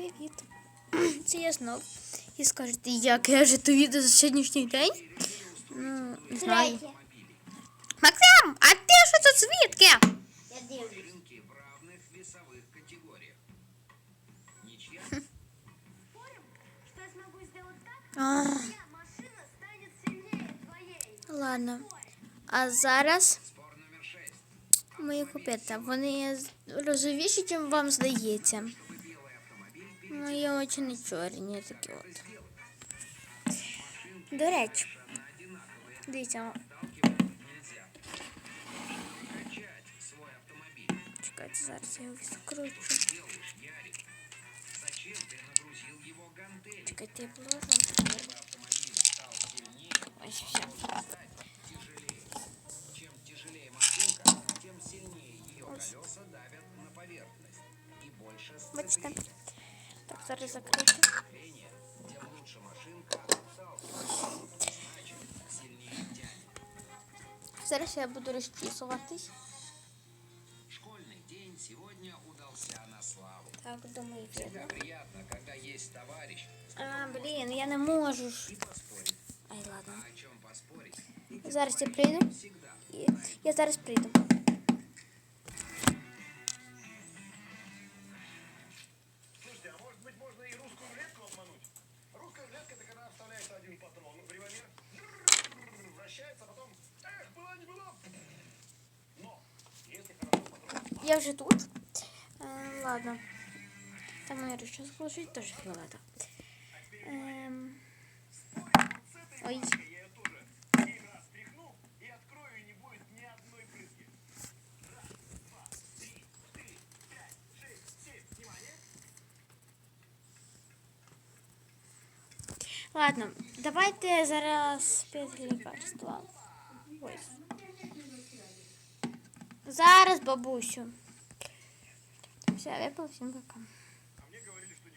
привіт. Це я знов. І скажете, як я же то відео за сьогоднішній день? Ну, не знаю. Третє. Максим, а ти що тут звідки? Я дивлюсь. Рынки в равных весовых категориях. Ничья Спорим, что я смогу сделать так, А, моя машина станет сильнее твоей. ладно. А зараз спор номер шесть. мої купити. Вони розовіші, чим вам здається. Белый автомобиль Ну, є очі не чорні такі от. До речі, дивіться, нельзя. Качать свой автомобиль. чекайте, зараз я його відкручу. Делаешь, Ярик. Зачем ты нагрузил его гантель? Чекайте, я положу. Автомобиль стал сильнее, Ось все. тяжелее. Чем тяжелее машинка, тем сильнее ее колеса давят на поверхность. И больше Бачите? сцепления. Так, зараз закрити. Сцепление, тем лучше машинка отталкивается. Значит, сильнее тянет. Зараз я буду розчісуватись. Школьный день сегодня удался на славу. Так, думаю, Всегда видно. приятно, когда есть товарищ, А, блін, я не можу ж. и поспорить. Ай, ладно. А о чем поспорить? Зараз я прийду. Всегда. І я зараз прийду. Не будет ни одной брызги. Раз, два, три, четыре, пять, шесть, семь. Внимание. Ладно, давайте зараз п'ять лікарства. Ось. Зараз, бабусю. Все, випав, всім пока.